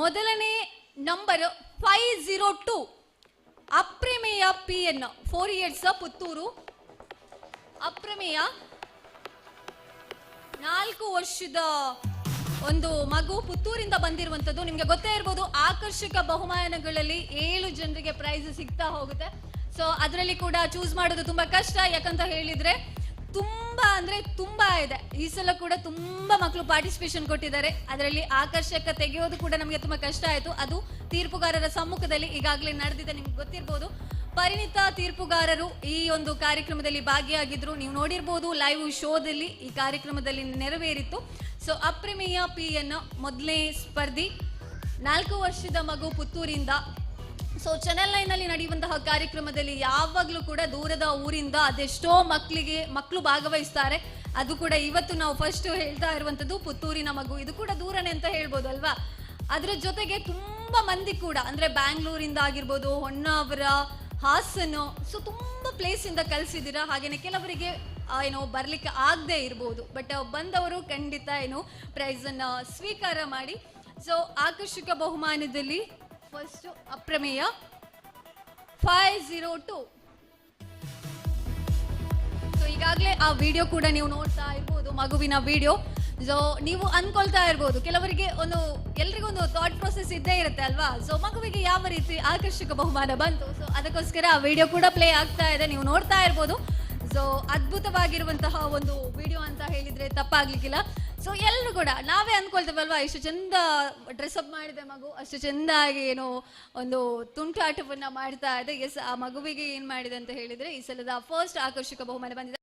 ಮೊದಲನೇ number five zero two Aprameya P N four years Puttur. Aprameya, ನಾಲ್ಕು ವರ್ಷದ ಒಂದು ಮಗು ಪುತ್ತೂರಿಂದ ಬಂದಿರುವಂತದ್ದು ನಿಮ್ಗೆ ಗೊತ್ತೇ ಇರ್ಬೋದು, ಆಕರ್ಷಕ ಬಹುಮಾನಗಳಲ್ಲಿ ಏಳು ಜನರಿಗೆ ಪ್ರೈಸ್ ಸಿಗ್ತಾ ಹೋಗುತ್ತೆ. ಸೊ ಅದರಲ್ಲಿ ಕೂಡ ಚೂಸ್ ಮಾಡೋದು ತುಂಬಾ ಕಷ್ಟ. ಯಾಕಂತ ಹೇಳಿದ್ರೆ ತುಂಬಾ ಅಂದ್ರೆ ತುಂಬಾ ಇದೆ. ಈ ಸಲ ಕೂಡ ತುಂಬಾ ಮಕ್ಕಳು ಪಾರ್ಟಿಸಿಪೇಷನ್ ಕೊಟ್ಟಿದ್ದಾರೆ. ಅದರಲ್ಲಿ ಆಕರ್ಷಕ ತೆಗೆಯೋದು ಕೂಡ ನಮಗೆ ತುಂಬಾ ಕಷ್ಟ ಆಯ್ತು. ಅದು ತೀರ್ಪುಗಾರರ ಸಮ್ಮುಖದಲ್ಲಿ ಈಗಾಗಲೇ ನಡೆದಿದೆ, ನಿಮ್ಗೆ ಗೊತ್ತಿರ್ಬೋದು. ಪರಿಣಿತ ತೀರ್ಪುಗಾರರು ಈ ಒಂದು ಕಾರ್ಯಕ್ರಮದಲ್ಲಿ ಭಾಗಿಯಾಗಿದ್ರು. ನೀವು ನೋಡಿರ್ಬೋದು ಲೈವ್ ಶೋದಲ್ಲಿ ಈ ಕಾರ್ಯಕ್ರಮದಲ್ಲಿ ನೆರವೇರಿತ್ತು ಸೊ ಅಪ್ರಮೇಯ ಪಿ ಎನ್ ಮೊದಲನೇ ಸ್ಪರ್ಧಿ ನಾಲ್ಕು ವರ್ಷದ ಮಗು ಪುತ್ತೂರಿಂದ ಸೊ ಚಾನೆಲ್ ಲೈನ್ ಅಲ್ಲಿ ನಡೆಯುವಂತಹ ಕಾರ್ಯಕ್ರಮದಲ್ಲಿ ಯಾವಾಗಲೂ ಕೂಡ ದೂರದ ಊರಿಂದ ಅದೆಷ್ಟೋ ಮಕ್ಕಳಿಗೆ ಮಕ್ಕಳು ಭಾಗವಹಿಸ್ತಾರೆ. ಅದು ಕೂಡ ಇವತ್ತು ನಾವು ಫಸ್ಟ್ ಹೇಳ್ತಾ ಇರುವಂತದ್ದು ಪುತ್ತೂರಿನ ಮಗು. ಇದು ಕೂಡ ದೂರನೇ ಅಂತ ಹೇಳ್ಬೋದು ಅಲ್ವಾ? ಅದ್ರ ಜೊತೆಗೆ ತುಂಬಾ ಮಂದಿ ಕೂಡ, ಅಂದ್ರೆ ಬ್ಯಾಂಗ್ಳೂರಿಂದ ಆಗಿರ್ಬೋದು, ಹೊನ್ನಾವರ, ಹಾಸನ ಸೊ ತುಂಬಾ ಪ್ಲೇಸ್ ಇಂದ ಕಲ್ಸಿದ್ದೀರಾ? ಹಾಗೇನೆ ಕೆಲವರಿಗೆ ಏನೋ ಬರ್ಲಿಕ್ಕೆ ಆಗದೆ ಇರ್ಬೋದು. ಬಟ್ ಬಂದವರು ಖಂಡಿತ, ಏನು ಪ್ರೈಸ್ ಅನ್ನ ಸ್ವೀಕಾರ ಮಾಡಿ. ಸೊ ಆಕರ್ಷಕ ಬಹುಮಾನದಲ್ಲಿ first Aprameya. Five zero two so ಈಗಾಗಲೇ ಆ ವಿಡಿಯೋ ಕೂಡ ನೀವು ನೋಡ್ತಾ ಇರ್ಬೋದು, ಮಗುವಿನ ವಿಡಿಯೋ ಸೊ ನೀವು ಅನ್ಕೊಳ್ತಾ ಇರ್ಬೋದು, ಕೆಲವರಿಗೆ ಒಂದು, ಎಲ್ರಿಗೂ ಒಂದು ಥಾಟ್ ಪ್ರೊಸೆಸ್ ಇದ್ದೇ ಇರುತ್ತೆ ಅಲ್ವಾ? ಸೊ ಮಗುವಿಗೆ ಯಾವ ರೀತಿ ಆಕರ್ಷಕ ಬಹುಮಾನ ಬಂತು? ಸೊ ಅದಕ್ಕೋಸ್ಕರ ಆ ವಿಡಿಯೋ ಕೂಡ ಪ್ಲೇ ಆಗ್ತಾ ಇದೆ, ನೀವು ನೋಡ್ತಾ ಇರ್ಬೋದು. ಸೊ ಅದ್ಭುತವಾಗಿರುವಂತಹ ಒಂದು ವಿಡಿಯೋ ಅಂತ ಹೇಳಿದ್ರೆ ತಪ್ಪಾಗ್ಲಿಕ್ಕಿಲ್ಲ. ಸೊ ಎಲ್ಲರೂ ಕೂಡ, ನಾವೇ ಅನ್ಕೊಳ್ತೇವಲ್ವಾ, ಇಷ್ಟು ಚಂದ ಡ್ರೆಸ್ ಅಪ್ ಮಾಡಿದೆ ಮಗು, ಅಷ್ಟು ಚೆಂದಾಗಿ ಏನೋ ಒಂದು ತುಂಟಾಟವನ್ನ ಮಾಡ್ತಾ ಇದೆ. ಎಸ್ ಆ ಮಗುವಿಗೆ ಏನ್ ಮಾಡಿದೆ ಅಂತ ಹೇಳಿದ್ರೆ, ಈ ಸಲದ ಫಸ್ಟ್ ಆಕರ್ಷಕ ಬಹುಮಾನ ಬಂದಿದೆ.